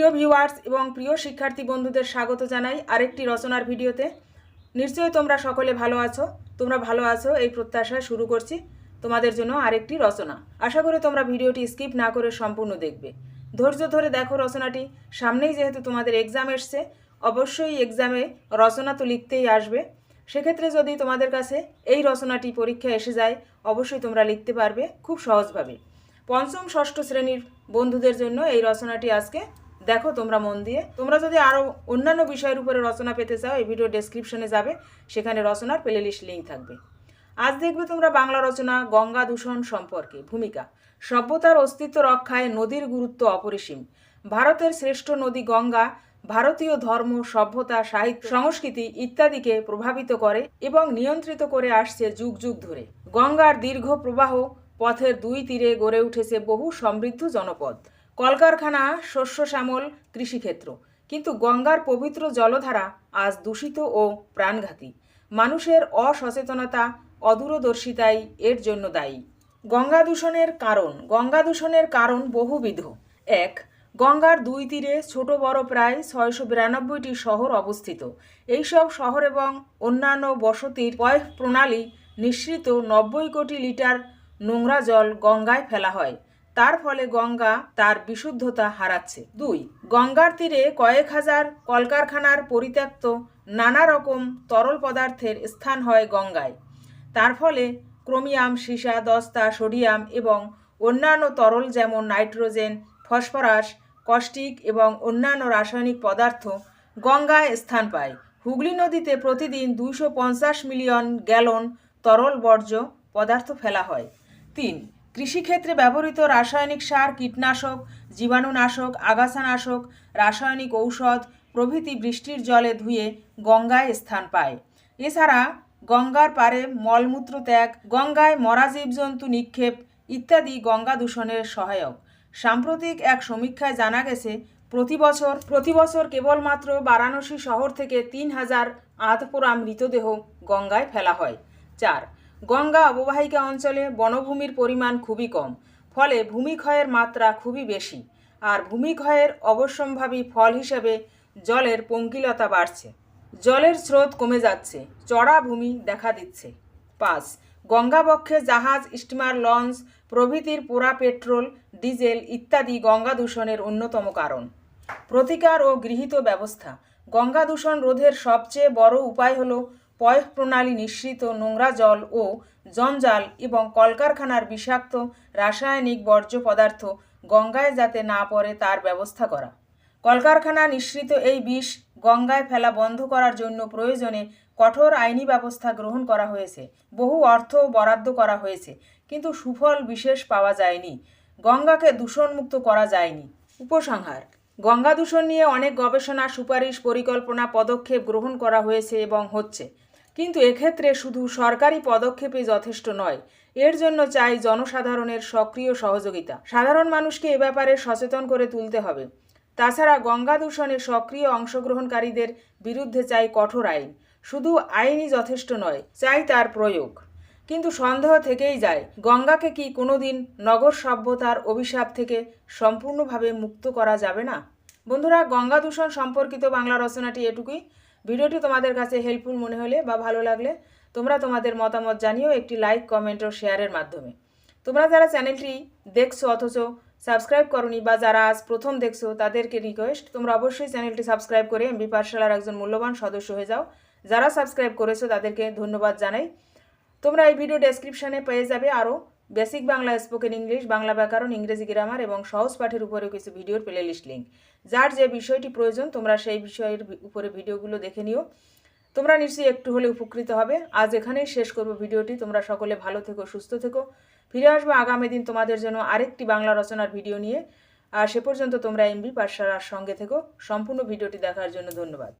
প্রিয় ভিউয়ার্স এবং প্রিয় শিক্ষার্থী বন্ধুদের স্বাগত জানাই আরেকটি রচনার ভিডিওতে। নিশ্চয়ই তোমরা সকলে ভালো আছো, তোমরা ভালো আছো, এই প্রত্যাশায় শুরু করছি তোমাদের জন্য আরেকটি রচনা। আশা করি তোমরা ভিডিওটি স্কিপ না করে সম্পূর্ণ দেখবে। ধৈর্য ধরে দেখো রচনাটি, সামনেই যেহেতু তোমাদের এক্সাম এসছে, অবশ্যই এক্সামে রচনা তো লিখতেই আসবে। সেক্ষেত্রে যদি তোমাদের কাছে এই রচনাটি পরীক্ষা এসে যায়, অবশ্যই তোমরা লিখতে পারবে খুব সহজভাবে। পঞ্চম ষষ্ঠ শ্রেণির বন্ধুদের জন্য এই রচনাটি আজকে দেখো তোমরা মন দিয়ে। তোমরা যদি আরও অন্যান্য বিষয়ের উপরে রচনা পেতে চাও, এই ভিডিও ডেসক্রিপশনে যাবে, সেখানে রচনার প্লেলিস্ট লিঙ্ক থাকবে। আজ দেখবে তোমরা বাংলা রচনা, গঙ্গা দূষণ সম্পর্কে ভূমিকা। সভ্যতার অস্তিত্ব রক্ষায় নদীর গুরুত্ব অপরিসীম। ভারতের শ্রেষ্ঠ নদী গঙ্গা, ভারতীয় ধর্ম, সভ্যতা, সাহিত্য, সংস্কৃতি ইত্যাদিকে প্রভাবিত করে এবং নিয়ন্ত্রিত করে আসছে যুগ যুগ ধরে। গঙ্গার দীর্ঘ প্রবাহ পথের দুই তীরে গড়ে উঠেছে বহু সমৃদ্ধ জনপদ। কলকারখানা, শস্য শ্যামল, কৃষিক্ষেত্র। কিন্তু গঙ্গার পবিত্র জলধারা আজ দূষিত ও প্রাণঘাতী। মানুষের অসচেতনতা, অদূরদর্শিতাই এর জন্য দায়ী। গঙ্গা দূষণের কারণ, গঙ্গা দূষণের কারণ বহুবিধ। এক, গঙ্গার দুই তীরে ছোট বড় প্রায় ছয়শো বিরানব্বইটি শহর অবস্থিত। এইসব শহর এবং অন্যান্য বসতির পয় প্রণালী নিঃসৃত নব্বই কোটি লিটার নোংরা জল গঙ্গায় ফেলা হয়। তার ফলে গঙ্গা তার বিশুদ্ধতা হারাচ্ছে। দুই, গঙ্গার তীরে কয়েক হাজার কলকারখানার পরিত্যক্ত নানা রকম তরল পদার্থের স্থান হয় গঙ্গায়। তার ফলে ক্রোমিয়াম, সীসা, দস্তা, সোডিয়াম এবং অন্যান্য তরল যেমন নাইট্রোজেন, ফসফরাস কস্টিক এবং অন্যান্য রাসায়নিক পদার্থ গঙ্গায় স্থান পায়। হুগলি নদীতে প্রতিদিন দুইশো পঞ্চাশ মিলিয়ন গ্যালন তরল বর্জ্য পদার্থ ফেলা হয়। তিন কৃষিক্ষেত্রে ব্যবহৃত রাসায়নিক সার, কীটনাশক, জীবাণুনাশক, আগাছানাশক, রাসায়নিক ঔষধ প্রভৃতি বৃষ্টির জলে ধুয়ে গঙ্গায় স্থান পায়। এছাড়া গঙ্গার পারে মলমূত্র ত্যাগ, গঙ্গায় মরা জীবজন্তু নিক্ষেপ ইত্যাদি গঙ্গা দূষণের সহায়ক। সাম্প্রতিক এক সমীক্ষায় জানা গেছে, প্রতি বছর প্রতি বছর কেবলমাত্র বারাণসী শহর থেকে তিন হাজার আধপোড়া মৃতদেহ গঙ্গায় ফেলা হয়। চার গঙ্গা অববাহিকা অঞ্চলে বনভূমির পরিমাণ খুবই কম, ফলে ভূমিক্ষয়ের মাত্রা খুবই বেশি। আর ভূমিক্ষয়ের অবশ্যম্ভাবী ফল হিসেবে জলের পঙ্কিলতা বাড়ছে। জলের স্রোত কমে যাচ্ছে, চড়া ভূমি দেখা দিচ্ছে। পাঁচ, গঙ্গাবক্ষে জাহাজ, স্টিমার, লঞ্চ, প্রভৃতির পোড়া পেট্রোল, ডিজেল ইত্যাদি গঙ্গা দূষণের অন্যতম কারণ। প্রতিকার ও গৃহীত ব্যবস্থা, গঙ্গা দূষণ রোধের সবচেয়ে বড় উপায় হল পয় প্রণালী নিঃসৃত নোংরা জল ও জঞ্জাল এবং কলকারখানার বিষাক্ত রাসায়নিক বর্জ্য পদার্থ গঙ্গায় যাতে না পড়ে তার ব্যবস্থা করা। কলকারখানা নিঃসৃত এই বিষ গঙ্গায় ফেলা বন্ধ করার জন্য প্রয়োজনে কঠোর আইনি ব্যবস্থা গ্রহণ করা হয়েছে। বহু অর্থ বরাদ্দ করা হয়েছে, কিন্তু সুফল বিশেষ পাওয়া যায়নি। গঙ্গাকে দূষণমুক্ত করা যায়নি। উপসংহার, গঙ্গা দূষণ নিয়ে অনেক গবেষণা সুপারিশ পরিকল্পনা পদক্ষেপ গ্রহণ করা হয়েছে এবং হচ্ছে। কিন্তু এক্ষেত্রে শুধু সরকারি পদক্ষেপে যথেষ্ট নয়। এর জন্য চাই জনসাধারণের সক্রিয় সহযোগিতা। সাধারণ মানুষকে এ ব্যাপারে সচেতন করে তুলতে হবে। তাছাড়া গঙ্গা দূষণে সক্রিয় অংশগ্রহণকারীদের বিরুদ্ধে চাই কঠোর আইন। শুধু আইনই যথেষ্ট নয়, চাই তার প্রয়োগ। কিন্তু সন্দেহ থেকেই যায়, গঙ্গাকে কি কোনোদিন নগর সভ্যতার অভিশাপ থেকে সম্পূর্ণভাবে মুক্ত করা যাবে না? বন্ধুরা, গঙ্গা দূষণ সম্পর্কিত বাংলা রচনাটি এটুকুই। ভিডিওটি তোমাদের কাছে হেল্পফুল মনে হলে বা ভালো লাগলে তোমরা তোমাদের মতামত জানিও একটি লাইক কমেন্ট ও শেয়ারের মাধ্যমে। তোমরা যারা চ্যানেলটি দেখছ অথচ সাবস্ক্রাইব করনি বা যারা আজ প্রথম দেখছ তাদেরকে রিকোয়েস্ট তোমরা অবশ্যই চ্যানেলটি সাবস্ক্রাইব করে এমবি পাঠশালার একজন মূল্যবান সদস্য হয়ে যাও। যারা সাবস্ক্রাইব করেছ তাদেরকে ধন্যবাদ জানাই। তোমরা এই ভিডিও ডেসক্রিপশনে পেয়ে যাবে আরও basic Bangla spoken English Bangla ব্যাকরণ ইংরেজি গ্রামার এবং সহজ পাঠের উপরেও কিছু ভিডিওর প্লেলিস্ট লিঙ্ক যার যে বিষয়টি প্রয়োজন, তোমরা সেই বিষয়ের উপরে ভিডিওগুলো দেখে নিও। তোমরা নিশ্চয়ই একটু হলে উপকৃত হবে। আজ এখানেই শেষ করব ভিডিওটি। তোমরা সকলে ভালো থেকো, সুস্থ থেকো। ফিরে আসব আগামী দিন তোমাদের জন্য আরেকটি বাংলা রচনার ভিডিও নিয়ে। আর সে পর্যন্ত তোমরা এমবি পাঠশালার সঙ্গে থেকো। সম্পূর্ণ ভিডিওটি দেখার জন্য ধন্যবাদ।